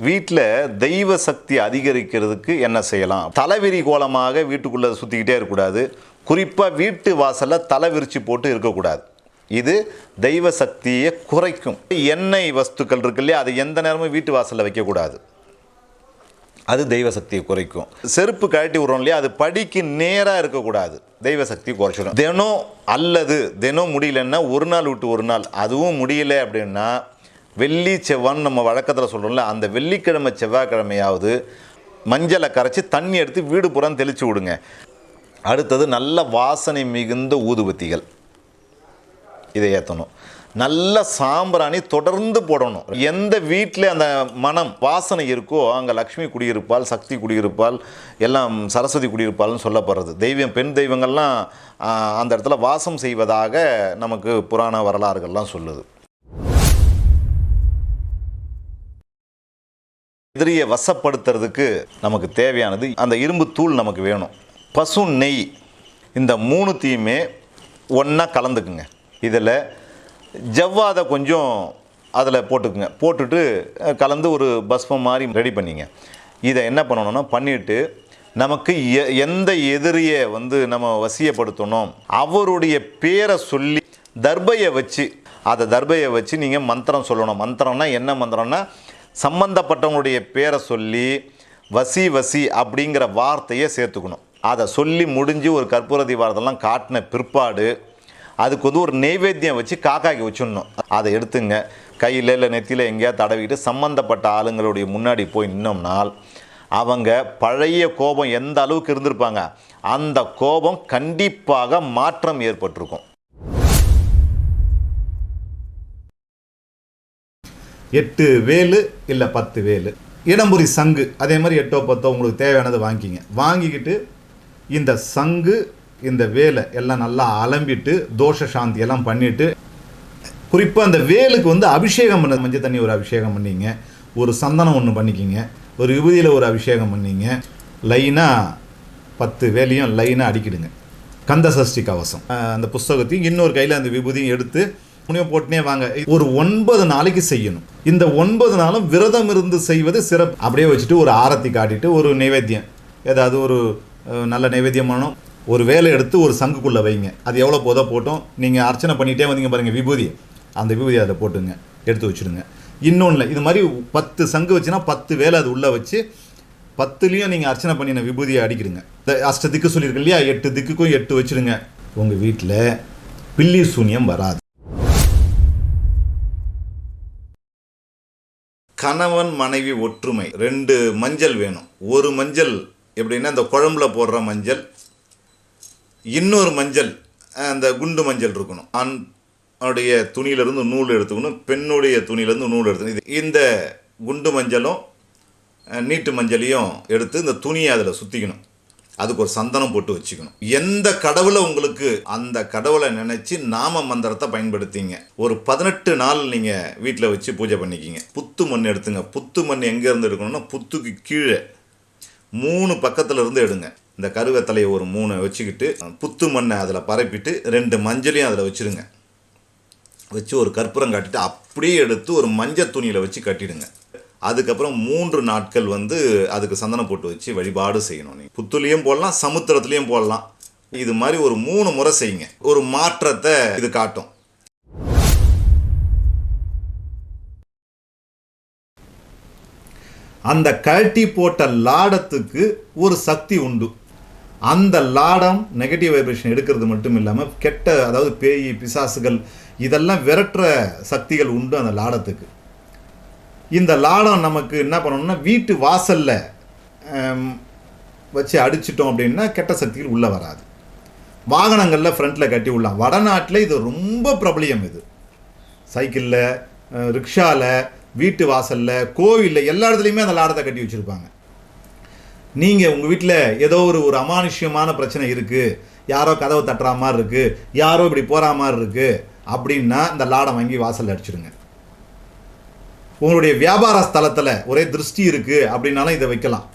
வீட்டில் தெய்வ சக்தி அதிகரிக்கிறதுக்கு என்ன செய்யலாம்? தலைவிரி கோலமாக வீட்டுக்குள்ளே சுற்றிக்கிட்டே இருக்கக்கூடாது. குறிப்பாக வீட்டு வாசலில் தலை விரிச்சு போட்டு இருக்கக்கூடாது. இது தெய்வ சக்தியை குறைக்கும். எண்ணெய் வஸ்துக்கள் இருக்கு இல்லையா? அது எந்த நேரமும் வீட்டு வாசலில் வைக்கக்கூடாது. அது தெய்வ சக்தியை குறைக்கும். செருப்பு கழட்டி விடுறோம் இல்லையா? அது படிக்கு நேராக இருக்கக்கூடாது. தெய்வ சக்தி குறைச்சிடும் தினம் அல்லது தினம் முடியலன்னா ஒரு நாள் விட்டு ஒரு நாள். அதுவும் முடியல அப்படின்னா வெள்ளி செவ்வான்னு நம்ம வழக்கத்தில் சொல்கிறோம்ல அந்த வெள்ளிக்கிழமை செவ்வாய்க்கிழமையாவது மஞ்சளை கரைச்சி தண்ணி எடுத்து வீடு புறம் தெளித்து விடுங்க. அடுத்தது நல்ல வாசனை மிகுந்த ஊதுபத்திகள். இதை ஏற்றணும் நல்ல சாம்பிராணி தொடர்ந்து போடணும். எந்த வீட்டில் அந்த மனம் வாசனை இருக்கோ அங்கே லக்ஷ்மி குடியிருப்பால் சக்தி குடியிருப்பால் எல்லாம் சரஸ்வதி குடியிருப்பால்னு சொல்லப்படுறது. தெய்வம் பெண் தெய்வங்கள்லாம் அந்த இடத்துல வாசம் செய்வதாக நமக்கு புராண வரலாறுகள்லாம் சொல்லுது. எதிரியை வசப்படுத்துறதுக்கு நமக்கு தேவையானது அந்த இரும்பு தூள் நமக்கு வேணும். பசு நெய் இந்த மூணுத்தையுமே ஒன்றா கலந்துக்குங்க. இதில் ஜவ்வாதை கொஞ்சம் அதில் போட்டுக்குங்க. போட்டுட்டு கலந்து ஒரு பஸ்மம் மாதிரி ரெடி பண்ணிங்க. இதை என்ன பண்ணணும்னா பண்ணிவிட்டு நமக்கு எ- எந்த எதிரியை வந்து நம்ம வசியப்படுத்தணும் அவருடைய பேரை சொல்லி தர்பையை வச்சு அதை தர்பையை வச்சு நீங்கள் மந்திரம் சொல்லணும். மந்திரம்னா என்ன மந்திரம்னா சம்பந்தப்பட்டவங்களுடைய பேரை சொல்லி வசி வசி அப்படிங்கிற வார்த்தையை சேர்த்துக்கணும். அதை சொல்லி முடிஞ்சு ஒரு கற்பூர தீபாரத்தெல்லாம் காட்டின பிற்பாடு அதுக்கு வந்து ஒரு நெய்வேத்தியம் வச்சு காக்காக்கி வச்சிடணும். அதை எடுத்துங்க. கையில் இல்லை நெத்தியில் எங்கேயா தடவிட்டு சம்மந்தப்பட்ட ஆளுங்களுடைய முன்னாடி போய் நின்னோம்னால் அவங்க பழைய கோபம் எந்த அளவுக்கு இருந்திருப்பாங்க? அந்த கோபம் கண்டிப்பாக மாற்றம் ஏற்பட்டிருக்கும். எட்டு வேலு இல்லை பத்து வேலு. இடம்புரி சங்கு அதே மாதிரி எட்டோ பத்தோ உங்களுக்கு தேவையானது வாங்கிக்கிங்க. வாங்கிக்கிட்டு இந்த சங்கு இந்த வேலை எல்லாம் நல்லா அலம்பிட்டு தோஷ சாந்தி எல்லாம் பண்ணிவிட்டு குறிப்பாக அந்த வேலுக்கு வந்து அபிஷேகம் பண்ண மஞ்சள் தண்ணி ஒரு அபிஷேகம் பண்ணிங்க. ஒரு சந்தனம் ஒன்று பண்ணிக்கிங்க. ஒரு விபூதியில் ஒரு அபிஷேகம் பண்ணிங்க. லைனாக பத்து வேலையும் லைனாக அடிக்கிடுங்க. கந்த சஷ்டி கவசம் அந்த புஸ்தகத்தையும் இன்னொரு கையில் அந்த விபூதியும் எடுத்து புனிய போட்டுனே வாங்க. ஒரு ஒன்பது நாளைக்கு செய்யணும். இந்த ஒன்பது நாளும் விரதம் இருந்து செய்வது சிறப்பு. அப்படியே வச்சுட்டு ஒரு ஆரத்தி காட்டிட்டு ஒரு நைவேத்தியம். ஏதாவது ஒரு நல்ல நைவேத்தியம் ஒரு வேலை எடுத்து ஒரு சங்குக்குள்ளே வைங்க. அது எவ்வளோ போதோ போட்டோம். நீங்கள் அர்ச்சனை பண்ணிகிட்டே வந்தீங்க பாருங்கள் விபூதி. அந்த விபூதி அதை போட்டுங்க. எடுத்து வச்சுடுங்க. இன்னொன்று இது மாதிரி பத்து சங்கு வச்சுன்னா பத்து வேலை அது உள்ளே வச்சு பத்துலேயும் நீங்கள் அர்ச்சனை பண்ணின விபூதியை அடிக்கிடுங்க. இந்த அஷ்ட திக்கு சொல்லியிருக்கு இல்லையா? எட்டு திக்குக்கும் எட்டு வச்சிடுங்க. உங்கள் வீட்டில் பில்லி சூன்யம் வராது. கணவன் மனைவி ஒற்றுமை. ரெண்டு மஞ்சள் வேணும். ஒரு மஞ்சள் எப்படின்னா இந்த குழம்புல போடுற மஞ்சள் இன்னொரு மஞ்சள் அந்த குண்டு மஞ்சள் இருக்கணும். ஆணுடைய துணியிலேருந்து துணியிலிருந்து நூல் எடுத்துக்கணும். பெண்ணுடைய துணியிலேருந்து நூல் எடுத்துக்கணும். இது இந்த குண்டு மஞ்சளும் நீட்டு மஞ்சளையும் எடுத்து இந்த துணியை அதில் சுற்றிக்கணும் அதுக்கு ஒரு சந்தனம் போட்டு வச்சுக்கணும். எந்த கடவுளை உங்களுக்கு அந்த கடவுளை நினைச்சு நாம மந்திரத்தை பயன்படுத்திங்க? ஒரு பதினெட்டு நாள் நீங்க வீட்டில் வச்சு பூஜை பண்ணிக்கிங்க. புத்து மண் எடுத்துங்க. புத்து மண் எங்க இருந்து எடுக்கணும்னா புத்துக்கு கீழே. மூணு பக்கத்துல இருந்து எடுங்க. இந்த கருவேத்தலையை ஒரு மூணு வச்சுக்கிட்டு புத்து மண்ணை அதில் பரப்பிட்டு ரெண்டு மஞ்சளையும் அதில் வச்சிருங்க. வச்சு ஒரு கற்பூரம் காட்டிட்டு அப்படியே எடுத்து ஒரு மஞ்சள் துணியில் வச்சு கட்டிடுங்க. அதுக்கப்புறம் மூன்று நாட்கள் வந்து அதுக்கு சந்தனம் போட்டு வச்சு வழிபாடு செய்யணும் நீங்கள் புத்துலேயும் போடலாம் சமுத்திரத்துலேயும் போடலாம். இது மாதிரி ஒரு மூணு முறை செய்யுங்க. ஒரு மாற்றத்தை இது காட்டும். அந்த கழட்டி போட்ட லாடத்துக்கு ஒரு சக்தி உண்டு. அந்த லாடம் நெகட்டிவ் வைப்ரேஷன் எடுக்கிறது மட்டும் இல்லாமல் கெட்ட அதாவது பேய் பிசாசுகள் இதெல்லாம் விரட்டுற சக்திகள் உண்டு அந்த லாடத்துக்கு. இந்த லாடம் நமக்கு என்ன பண்ணணும்னா வீட்டு வாசலில் வச்சு அடிச்சிட்டோம் அப்படின்னா கெட்ட சக்திகள் உள்ளே வராது. வாகனங்களில் ஃப்ரண்ட்டில் கட்டி விடலாம் வடநாட்டில் இது ரொம்ப பிரபலியம் இது. சைக்கிளில் ரிக்ஷாவில் வீட்டு வாசலில் கோவிலில் எல்லா இடத்துலையுமே அந்த லாடத்தை கட்டி வச்சுருப்பாங்க. நீங்கள் உங்கள் வீட்டில் ஏதோ ஒரு ஒரு அமானுஷ்யமான பிரச்சனை இருக்குது யாரோ கதவை தட்டுற மாதிரி இருக்குது யாரோ இப்படி போகிற மாதிரி இருக்குது அப்படின்னா இந்த லாடம் வாங்கி வாசலில் அடிச்சிடுங்க. உங்களுடைய வியாபார ஸ்தலத்தில் ஒரே திருஷ்டி இருக்குது அப்படின்னாலும் இதை வைக்கலாம்.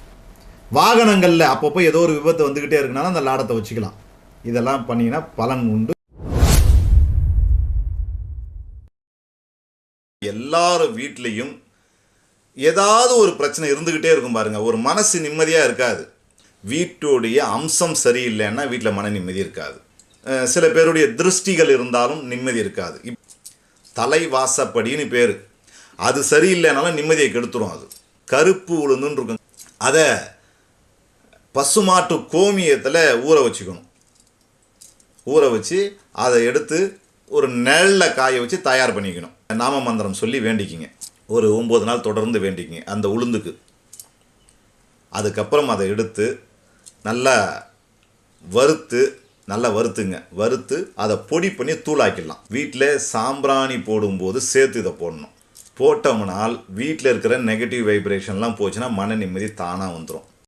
வாகனங்களில் அப்பப்போ ஏதோ ஒரு விபத்து வந்துக்கிட்டே இருக்குனாலும் அந்த லாடத்தை வச்சுக்கலாம். இதெல்லாம் பண்ணிங்கன்னா பலன் உண்டு. எல்லார் வீட்லேயும் ஏதாவது ஒரு பிரச்சனை இருந்துக்கிட்டே இருக்கும் பாருங்கள் ஒரு மனசு நிம்மதியாக இருக்காது. வீட்டுடைய அம்சம் சரியில்லைன்னா வீட்டில் மன நிம்மதி இருக்காது. சில பேருடைய திருஷ்டிகள் இருந்தாலும் நிம்மதி இருக்காது. தலைவாசப்படின்னு பேர். அது சரியில்லைனாலும் நிம்மதியை கெடுத்துரும் அது. கருப்பு உளுந்துன்னு இருக்கும். அதை பசுமாட்டு கோமியத்தில் ஊற வச்சுக்கணும். ஊற வச்சு அதை எடுத்து ஒரு நெல்லில் காய வச்சு தயார் பண்ணிக்கணும். நாம மந்திரம் சொல்லி வேண்டிக்கிங்க. ஒரு ஒம்பது நாள் தொடர்ந்து வேண்டிக்கிங்க அந்த உளுந்துக்கு. அதுக்கப்புறம் அதை எடுத்து நல்லா வறுத்து நல்லா வறுத்துங்க. வறுத்து அதை பொடி பண்ணி தூளாக்கிடலாம். வீட்டில் சாம்பிராணி போடும்போது சேர்த்து இதை போடணும். போட்டோம்னால் வீட்டில் இருக்கிற நெகட்டிவ் வைப்ரேஷன்லாம் போச்சுன்னா மன நிம்மதி தானாக வந்துடும்